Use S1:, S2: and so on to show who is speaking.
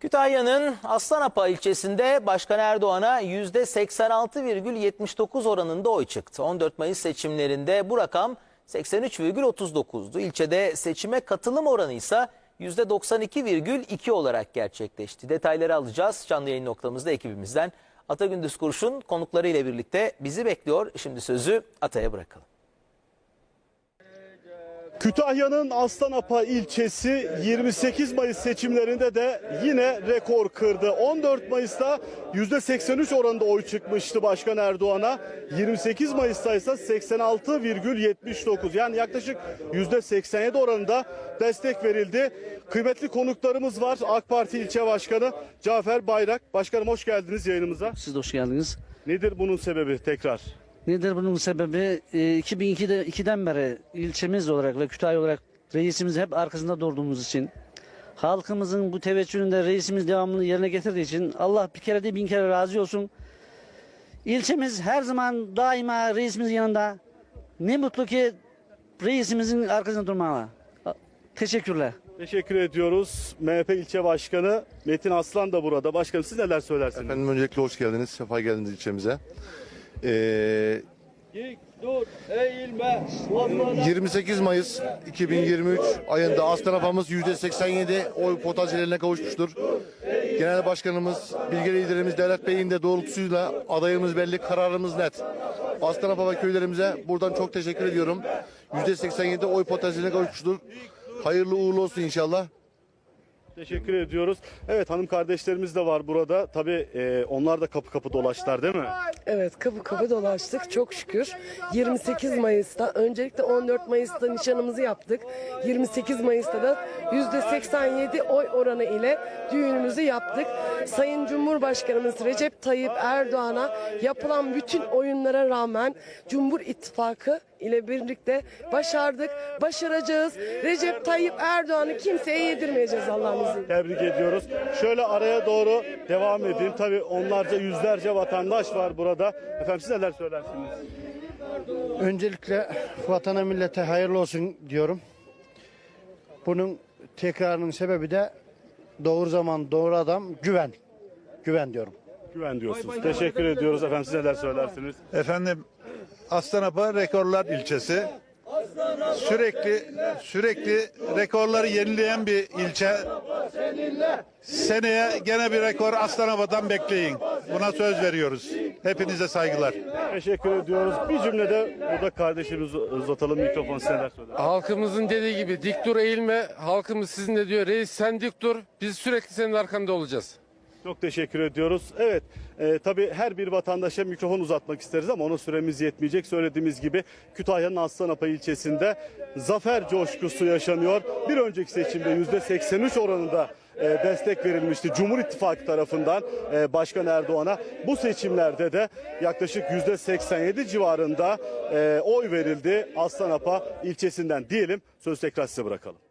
S1: Kütahya'nın Aslanapa ilçesinde Başkan Erdoğan'a %86,79 oranında oy çıktı. 14 Mayıs seçimlerinde bu rakam 83,39'du. İlçede seçime katılım oranı ise %92,2 olarak gerçekleşti. Detayları alacağız canlı yayın noktamızda ekibimizden. Ata Gündüz Kurşun konukları ile birlikte bizi bekliyor. Şimdi sözü Ata'ya bırakalım.
S2: Kütahya'nın Aslanapa ilçesi 28 Mayıs seçimlerinde de yine rekor kırdı. 14 Mayıs'ta %83 oranında oy çıkmıştı Başkan Erdoğan'a. 28 Mayıs'ta ise 86,79 yani yaklaşık %87 oranında destek verildi. Kıymetli konuklarımız var. AK Parti ilçe başkanı Cafer Bayrak. Başkanım hoş geldiniz yayınımıza.
S3: Siz de hoş geldiniz.
S2: Nedir bunun sebebi tekrar?
S3: Nedir bunun sebebi? Ee, 2002'de 2'den beri ilçemiz olarak ve Kütahya olarak reisimiz hep arkasında durduğumuz için halkımızın bu teveccühünde reisimiz devamlı yerine getirdiği için Allah bir kere de bin kere razı olsun. İlçemiz her zaman daima reisimizin yanında. Ne mutlu ki reisimizin arkasında durmaya. Teşekkürler.
S2: Teşekkür ediyoruz. MHP ilçe başkanı Metin Aslan da burada. Başkanım siz neler söylersiniz?
S4: Efendim öncelikle hoş geldiniz. Sefa geldiniz ilçemize. Ee, 28 Mayıs 2023 ayında Aslan Afamız %87 oy potansiyeline kavuşmuştur. Genel Başkanımız, bilgi liderimiz Devlet Bey'in de doğrultusuyla adayımız belli, kararımız net. Aslan Afa köylerimize buradan çok teşekkür ediyorum. %87 oy potansiyeline kavuşmuştur. Hayırlı uğurlu olsun inşallah.
S2: Teşekkür ediyoruz. Evet hanım kardeşlerimiz de var burada. Tabii e, onlar da kapı kapı dolaştılar değil mi?
S5: Evet kapı kapı dolaştık çok şükür. 28 Mayıs'ta öncelikle 14 Mayıs'ta nişanımızı yaptık. 28 Mayıs'ta da %87 oy oranı ile düğünümüzü yaptık. Sayın Cumhurbaşkanımız Recep Tayyip Erdoğan'a yapılan bütün oyunlara rağmen Cumhur İttifakı ile birlikte başardık, başaracağız. Recep Tayyip Erdoğan'ı kimseye yedirmeyeceğiz Allah'ın izniyle.
S2: Tebrik ediyoruz. Şöyle araya doğru devam edeyim. Tabii onlarca yüzlerce vatandaş var burada. Efendim siz neler söylersiniz?
S6: Öncelikle vatana millete hayırlı olsun diyorum. Bunun tekrarının sebebi de doğru zaman doğru adam güven. Güven diyorum.
S2: Güven diyorsunuz. Teşekkür ediyoruz efendim. Siz neler söylersiniz?
S7: Efendim Aslanapa Rekorlar ilçesi. Sürekli sürekli rekorları yenileyen bir ilçe. Seneye gene bir rekor Aslanapa'dan bekleyin. Buna söz veriyoruz. Hepinize saygılar.
S2: Teşekkür ediyoruz. Bir cümlede burada kardeşimiz uzatalım mikrofon siz neler?
S8: Halkımızın dediği gibi dik dur eğilme. Halkımız sizin de diyor reis sen dik dur. Biz sürekli senin arkanda olacağız.
S2: Çok teşekkür ediyoruz. Evet, e, tabii her bir vatandaşa mikrofon uzatmak isteriz ama ona süremiz yetmeyecek. Söylediğimiz gibi Kütahya'nın Aslanapa ilçesinde zafer coşkusu yaşanıyor. Bir önceki seçimde %83 oranında e, destek verilmişti Cumhur İttifakı tarafından e, Başkan Erdoğan'a. Bu seçimlerde de yaklaşık %87 civarında e, oy verildi Aslanapa ilçesinden diyelim. Söz tekrar size bırakalım.